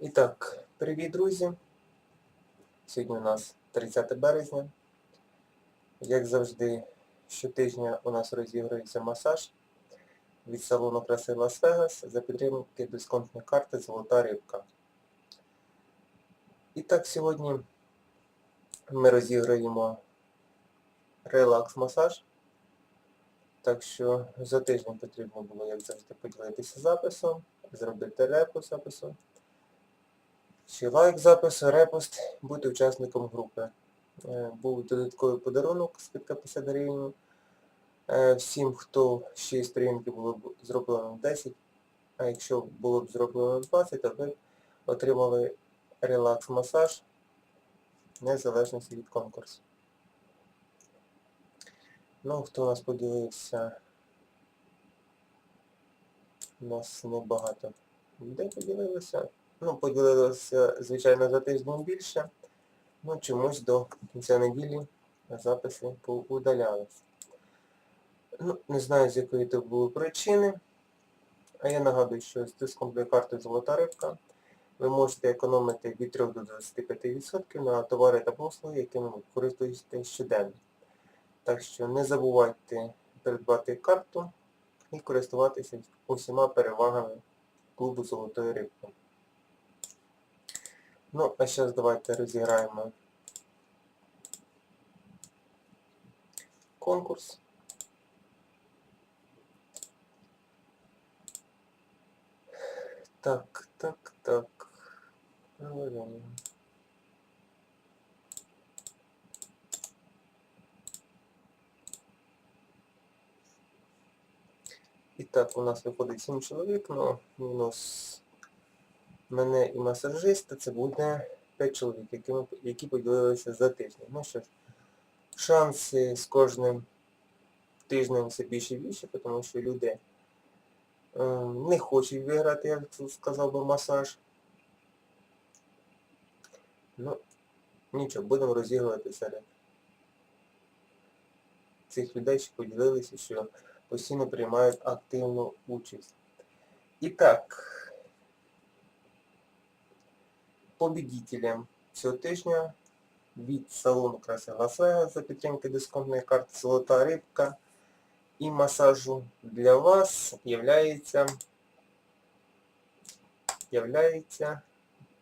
І так, привіт, друзі! Сьогодні у нас 30 березня. Як завжди, щотижня у нас розігрується масаж від салону краси Лас-Вегас за підтримки дисконтної карти Золота рибка. І так, сьогодні ми розіграємо релакс-масаж. Так що за тиждень потрібно було, як завжди, поділитися записом, зробити репу запису. Чи лайк запису, репост, бути учасником групи. Е, Був додатковий подарунок, скидка 50 гривень. Е, Всім, хто ще сторінки було б зроблено 10, а якщо було б зроблено 20, то ви отримали релакс-масаж незалежності від конкурсу. Ну, хто у нас поділився? У нас небагато людей поділилося. Ну, поділилося, звичайно, за тиждень більше. Ну, чомусь до кінця неділі записи поудалялись. Ну, не знаю, з якої то були причини. А я нагадую, що з дисконтної карти Золота рибка ви можете економити від 3 до 25% на товари та послуги, якими ви користуєтесь щоденно. Так що не забувайте придбати карту і користуватися усіма перевагами клубу Золотої рибки. Ну, а зараз давайте розіграємо конкурс. Так, так, так. Проверяємо. І так, у нас виходить 7 чоловік, ну, мінус мене і масажиста, це буде 5 чоловік, які, які поділилися за тиждень. Ну що ж, шанси з кожним тижнем все більше і більше, тому що люди е, не хочуть виграти, як сказав би, масаж. Ну, нічого, будемо розігрувати серед цих людей, що поділилися, що постійно приймають активну участь. І так, победителем цього тижня від салону краси Лас-Вегас за підтримки дисконтної карти Золота рибка і масажу для вас являється являється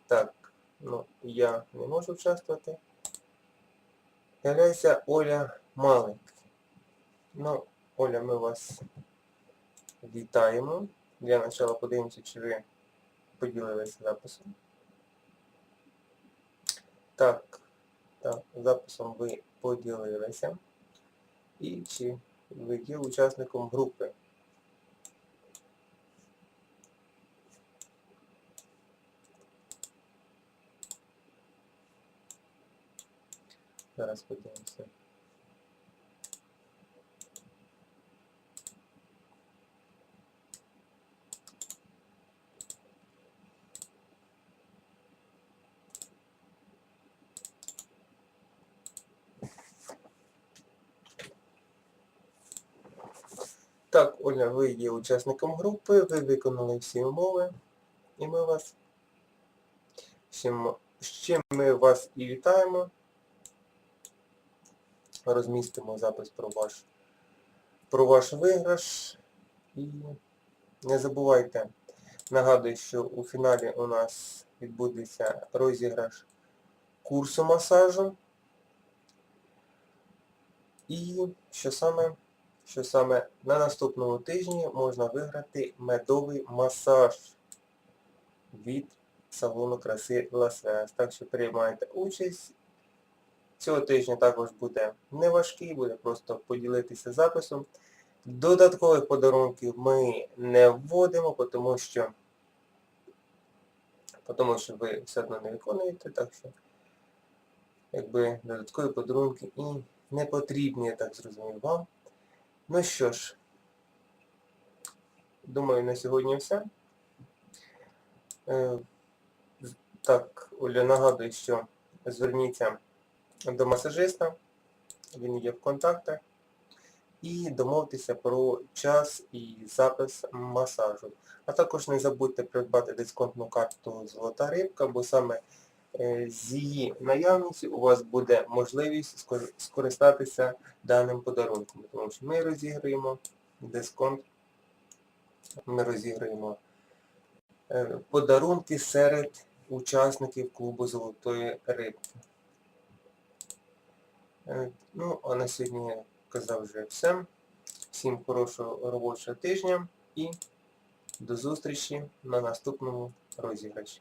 так, ну я не можу участвувати. Являється Оля Малик. Ну, Оля, ми вас вітаємо. Для начала подивимося, чи ви поділилися записом. Так, так, записом ви поділилися. І чи ви є учасником групи. Зараз подивимося. Так, Оля, ви є учасником групи, ви виконали всі умови, і ми вас чим, ми вас і вітаємо. Розмістимо запис про ваш про ваш виграш. І не забувайте, нагадую, що у фіналі у нас відбудеться розіграш курсу масажу. І що саме? Що саме на наступному тижні можна виграти медовий масаж від салону краси Лас-Вегас. Так що приймайте участь. Цього тижня також буде неважкий, буде просто поділитися записом. Додаткових подарунків ми не вводимо, тому що тому що ви все одно не виконуєте, так що якби додаткові подарунки і не потрібні, я так зрозумів вам. Ну що ж, думаю, на сьогодні все. Е, Так, Оля, нагадую, що зверніться до масажиста, він є в контактах. і домовитися про час і запис масажу. А також не забудьте придбати дисконтну карту Золота рибка, бо саме з її наявністю у вас буде можливість скористатися даним подарунком. Тому що ми розіграємо дисконт, ми розіграємо е, подарунки серед учасників клубу Золотої рибки. Е, Ну, а на сьогодні я казав вже все. Всім хорошого робочого тижня і до зустрічі на наступному розіграші.